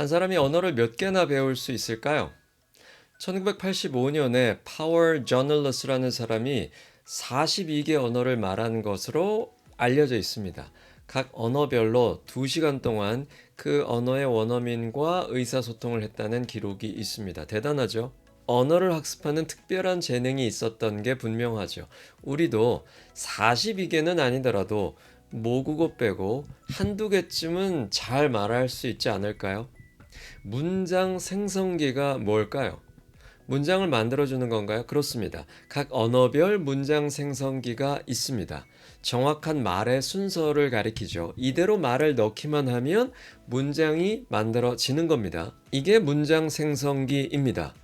한 사람이 언어를 몇 개나 배울 수 있을까요? 1985년에 파워 저널러스라는 사람이 42개 언어를 말한 것으로 알려져 있습니다. 각 언어별로 2시간 동안 그 언어의 원어민과 의사소통을 했다는 기록이 있습니다. 대단하죠? 언어를 학습하는 특별한 재능이 있었던 게 분명하죠. 우리도 42개는 아니더라도 모국어 빼고 한두 개쯤은 잘 말할 수 있지 않을까요? 문장 생성기가 뭘까요? 문장을 만들어주는 건가요? 그렇습니다. 각 언어별 문장 생성기가 있습니다. 정확한 말의 순서를 가리키죠. 이대로 말을 넣기만 하면 문장이 만들어지는 겁니다. 이게 문장 생성기입니다.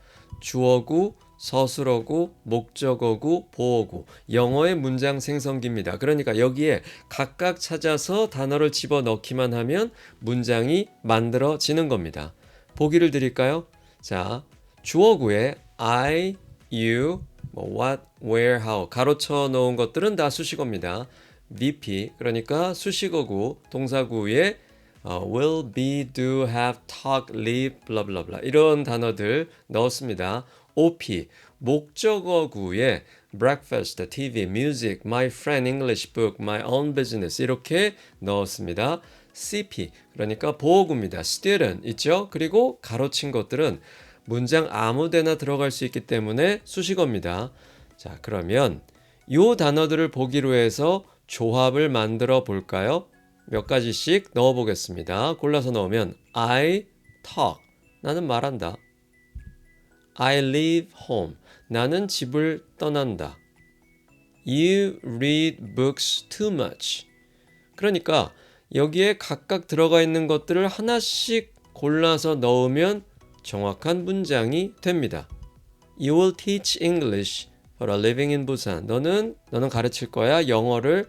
주어구, 서술어구, 목적어구, 보어구. 영어의 문장 생성기입니다. 그러니까 여기에 각각 찾아서 단어를 집어 넣기만 하면 문장이 만들어지는 겁니다. 보기를 드릴까요? 자, 주어구에 I, you, 뭐 what, where, how 가로쳐 놓은 것들은 다 수식어입니다. VP 그러니까 수식어구 동사구에 어, will, be, do, have, talk, live, blah blah blah 이런 단어들 넣었습니다. OP 목적어구에 breakfast, TV, music, my friend, English book, my own business 이렇게 넣었습니다. CP 그러니까 보호구입니다. student 있죠? 그리고 가로친 것들은 문장 아무데나 들어갈 수 있기 때문에 수식어입니다. 자, 그러면 요 단어들을 보기로 해서 조합을 만들어 볼까요? 몇 가지씩 넣어 보겠습니다. 골라서 넣으면 I talk 나는 말한다. I leave home 나는 집을 떠난다. You read books too much. 그러니까 여기에 각각 들어가 있는 것들을 하나씩 골라서 넣으면 정확한 문장이 됩니다. You will teach English for a living in Busan. 너는 너는 가르칠 거야 영어를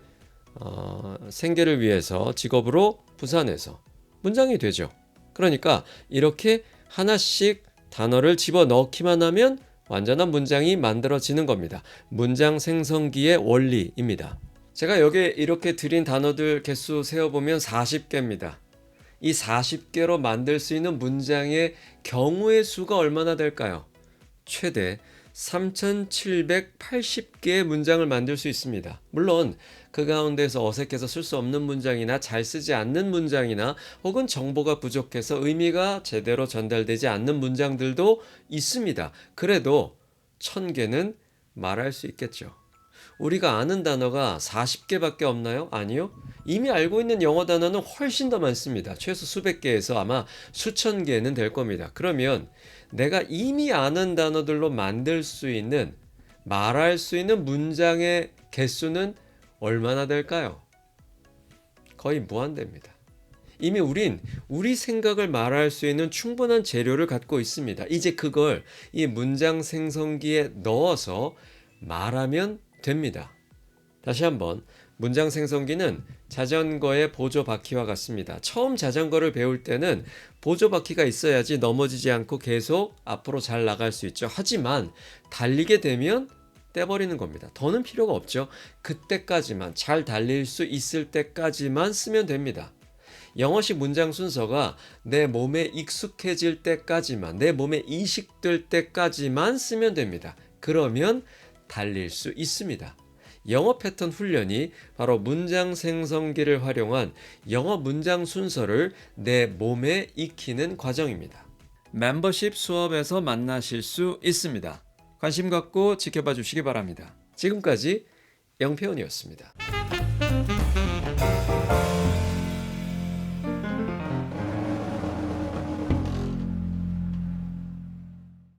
어, 생계를 위해서 직업으로 부산에서 문장이 되죠. 그러니까 이렇게 하나씩 단어를 집어 넣기만 하면 완전한 문장이 만들어지는 겁니다. 문장 생성기의 원리입니다. 제가 여기에 이렇게 드린 단어들 개수 세어보면 40개입니다. 이 40개로 만들 수 있는 문장의 경우의 수가 얼마나 될까요? 최대 3780개의 문장을 만들 수 있습니다. 물론 그 가운데서 어색해서 쓸 수 없는 문장이나 잘 쓰지 않는 문장이나 혹은 정보가 부족해서 의미가 제대로 전달되지 않는 문장들도 있습니다. 그래도 1000개는 말할 수 있겠죠. 우리가 아는 단어가 40개밖에 없나요? 아니요. 이미 알고 있는 영어 단어는 훨씬 더 많습니다. 최소 수백 개에서 아마 수천 개는 될 겁니다. 그러면 내가 이미 아는 단어들로 만들 수 있는 말할 수 있는 문장의 개수는 얼마나 될까요? 거의 무한대입니다. 이미 우린 우리 생각을 말할 수 있는 충분한 재료를 갖고 있습니다. 이제 그걸 이 문장 생성기에 넣어서 말하면 됩니다. 다시 한번 문장 생성기는 자전거의 보조 바퀴와 같습니다. 처음 자전거를 배울 때는 보조 바퀴가 있어야지 넘어지지 않고 계속 앞으로 잘 나갈 수 있죠. 하지만 달리게 되면 떼버리는 겁니다. 더는 필요가 없죠. 그때까지만 잘 달릴 수 있을 때까지만 쓰면 됩니다. 영어식 문장 순서가 내 몸에 익숙해질 때까지만, 내 몸에 이식될 때까지만 쓰면 됩니다. 그러면 달릴 수 있습니다. 영어 패턴 훈련이 바로 문장 생성기를 활용한 영어 문장 순서를 내 몸에 익히는 과정입니다. 멤버십 수업에서 만나실 수 있습니다. 관심 갖고 지켜봐 주시기 바랍니다. 지금까지 영표원이었습니다.